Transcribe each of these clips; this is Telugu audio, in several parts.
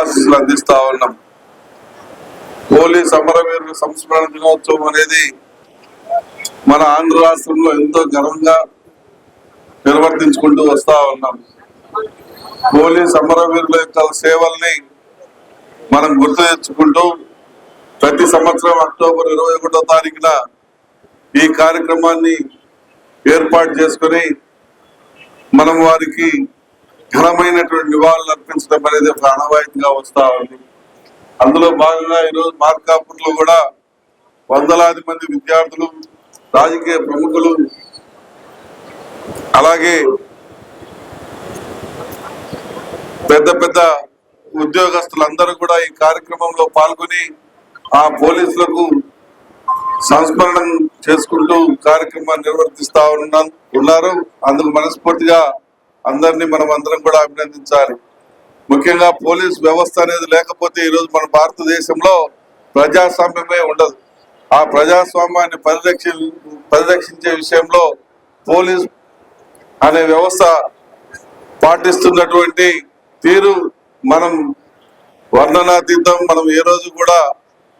శుభాశిస్సులు అందిస్తా ఉన్నాం. హోలీ సమరవీరుల సంస్మరణ దినోత్సవం అనేది మన ఆంధ్ర రాష్ట్రంలో ఎంతో ఘనంగా నిర్వర్తించుకుంటూ వస్తా ఉన్నాం. హోలీ సమరవీరుల యొక్క సేవల్ని మనం గుర్తు తెచ్చుకుంటూ ప్రతి సంవత్సరం అక్టోబర్ ఇరవై ఒకటో తారీఖున ఈ కార్యక్రమాన్ని ఏర్పాటు చేసుకొని మనం వారికి ఘనమైనటువంటి నివాళులు అర్పించడం అనేది ఒక ఆనవాయితీగా వస్తా ఉంది. అందులో భాగంగా ఈరోజు మార్కాపూర్లో కూడా వందలాది మంది విద్యార్థులు రాజకీయ ప్రముఖులు అలాగే పెద్ద పెద్ద ఉద్యోగస్తులందరూ కూడా ఈ కార్యక్రమంలో పాల్గొని ఆ పోలీసులకు సంస్మరణ చేసుకుంటూ కార్యక్రమాన్ని నిర్వర్తిస్తా ఉన్నారు. అందుకు మనస్ఫూర్తిగా అందరినీ మనం అందరం కూడా అభినందించాలి. ముఖ్యంగా పోలీస్ వ్యవస్థ అనేది లేకపోతే ఈరోజు మన భారతదేశంలో ప్రజాస్వామ్యమే ఉండదు. ఆ ప్రజాస్వామ్యాన్ని పరిరక్షి పరిరక్షించే విషయంలో పోలీస్ అనే వ్యవస్థ పాటిస్తున్నటువంటి తీరు మనం వర్ణనాతీతం మనం ఏ రోజు కూడా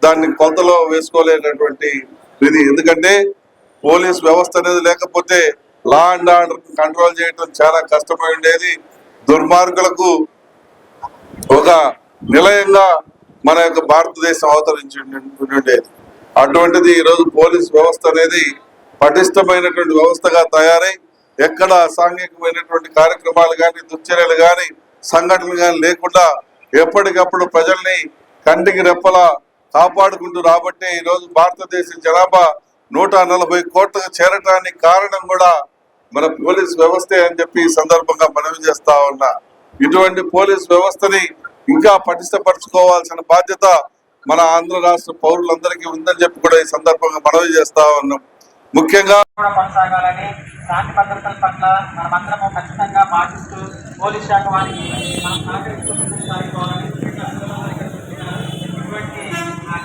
దాన్ని కొలతలో వేసుకోలేనటువంటి ఇది ఎందుకంటే పోలీస్ వ్యవస్థ అనేది లేకపోతే లా అండ్ ఆర్డర్ కంట్రోల్ చేయడం చాలా కష్టమై ఉండేది దుర్మార్గులకు ఒక నిలయంగా మన యొక్క భారతదేశం అవతరించి ఉండేది అటువంటిది ఈరోజు పోలీస్ వ్యవస్థ అనేది పటిష్టమైనటువంటి వ్యవస్థగా తయారై ఎక్కడ సాంఘికమైనటువంటి కార్యక్రమాలు కానీ దుశ్చర్యలు కానీ సంఘటనలు కానీ లేకుండా ఎప్పటికప్పుడు ప్రజల్ని కంటికి రెప్పలా కాపాడుకుంటూ రాబట్టే ఈరోజు భారతదేశ జనాభా నూట నలభై కోట్లకు చేరటానికి కారణం కూడా మన పోలీస్ వ్యవస్థే అని చెప్పి ఈ సందర్భంగా మనవి చేస్తా ఉన్నా. ఇటువంటి పోలీస్ వ్యవస్థని ఇంకా పటిష్టపరచుకోవాల్సిన బాధ్యత మన ఆంధ్ర రాష్ట్ర పౌరులందరికీ ఉందని చెప్పి కూడా ఈ సందర్భంగా మనవి చేస్తా ఉన్నాం. ముఖ్యంగా కొనసాగాలని శాంతి భద్రతల పట్ల మనమందరము ఖచ్చితంగా పాటిస్తూ పోలీస్ శాఖ వారికి మనం సహకరిస్తూ సాగిపోవాలని ఇటువంటి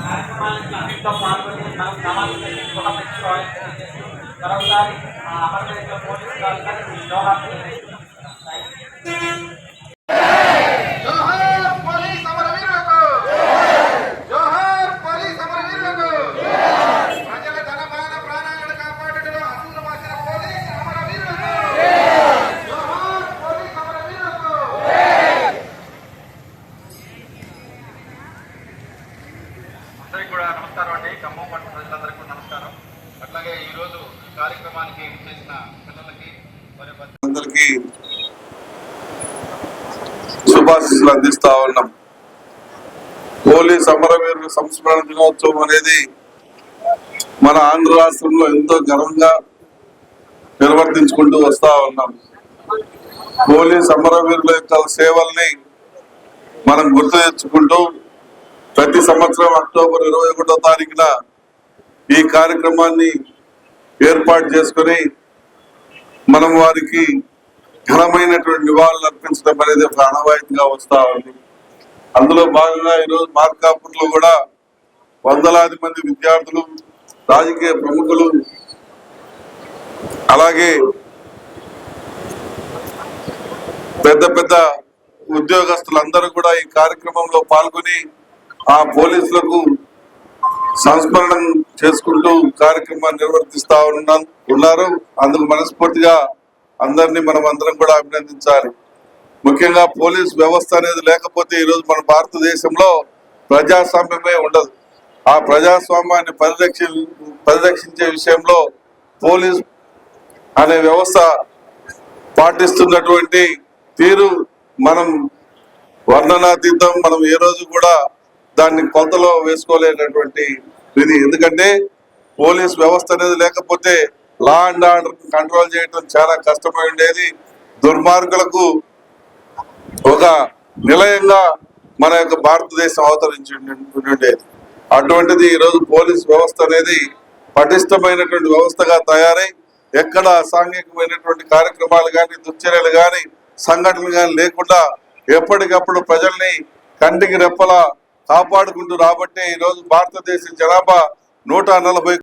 కార్యక్రమాలకు అన్నింటిలో పాల్గొని మనం సమాజం కూడా పెంచుకోవాలని తెలియజేస్తూ మరొకసారి ఆ అమరవీరుల పోలీసు అందరికీ కూడా నమస్కారం అండి. ఖమ్మం పట్టణ ప్రజలందరికీ కూడా నమస్కారం. అట్లాగే ఈరోజు ఈ కార్యక్రమానికి చేసిన పిల్లలకి మరి అందరికీ శుభాశిస్సులు అందిస్తా ఉన్నాం. హోలీ అమరవీరుల సంస్మరణ దినోత్సవం అనేది మన ఆంధ్ర రాష్ట్రంలో ఎంతో ఘనంగా నిర్వర్తించుకుంటూ వస్తా ఉన్నాం. హోలీ సమరవీరుల యొక్క సేవల్ని మనం గుర్తు తెచ్చుకుంటూ ప్రతి సంవత్సరం అక్టోబర్ ఇరవై ఒకటో తారీఖున ఈ కార్యక్రమాన్ని ఏర్పాటు చేసుకొని మనం వారికి ఘనమైనటువంటి నివాళులు అర్పించడం అనేది ఒక ఆనవాయితీగా వస్తా ఉంది. అందులో భాగంగా ఈరోజు మార్కాపూర్లో కూడా వందలాది మంది విద్యార్థులు రాజకీయ ప్రముఖులు అలాగే పెద్ద పెద్ద ఉద్యోగస్తులందరూ కూడా ఈ కార్యక్రమంలో పాల్గొని ఆ పోలీసులకు సంస్మరణ చేసుకుంటూ కార్యక్రమాన్ని నిర్వర్తిస్తా ఉన్నాం ఉన్నారు. అందుకు మనస్ఫూర్తిగా అందరినీ మనం అందరం కూడా అభినందించాలి. ముఖ్యంగా పోలీస్ వ్యవస్థ అనేది లేకపోతే ఈరోజు మన భారతదేశంలో ప్రజాస్వామ్యమే ఉండదు. ఆ ప్రజాస్వామ్యాన్ని పరిరక్షి పరిరక్షించే విషయంలో పోలీస్ అనే వ్యవస్థ పాటిస్తున్నటువంటి తీరు మనం వర్ణనాతీతం. మనం ఏ రోజు కూడా దాన్ని కొలతలో వేసుకోలేనటువంటి ఇది ఎందుకంటే పోలీస్ వ్యవస్థ అనేది లేకపోతే లా అండ్ ఆర్డర్ కంట్రోల్ చేయడం చాలా కష్టమై ఉండేది దుర్మార్గులకు ఒక నిలయంగా మన యొక్క భారతదేశం అవతరించి ఉండేది అటువంటిది ఈ రోజు పోలీస్ వ్యవస్థ అనేది పటిష్టమైనటువంటి వ్యవస్థగా తయారై ఎక్కడ సాంఘికమైనటువంటి కార్యక్రమాలు కానీ దుశ్చర్యలు కానీ సంఘటనలు కానీ లేకుండా ఎప్పటికప్పుడు ప్రజల్ని కంటికి రెప్పలా కాపాడుకుంటూ రాబట్టే ఈ రోజు భారతదేశ జనాభా నూట నలభై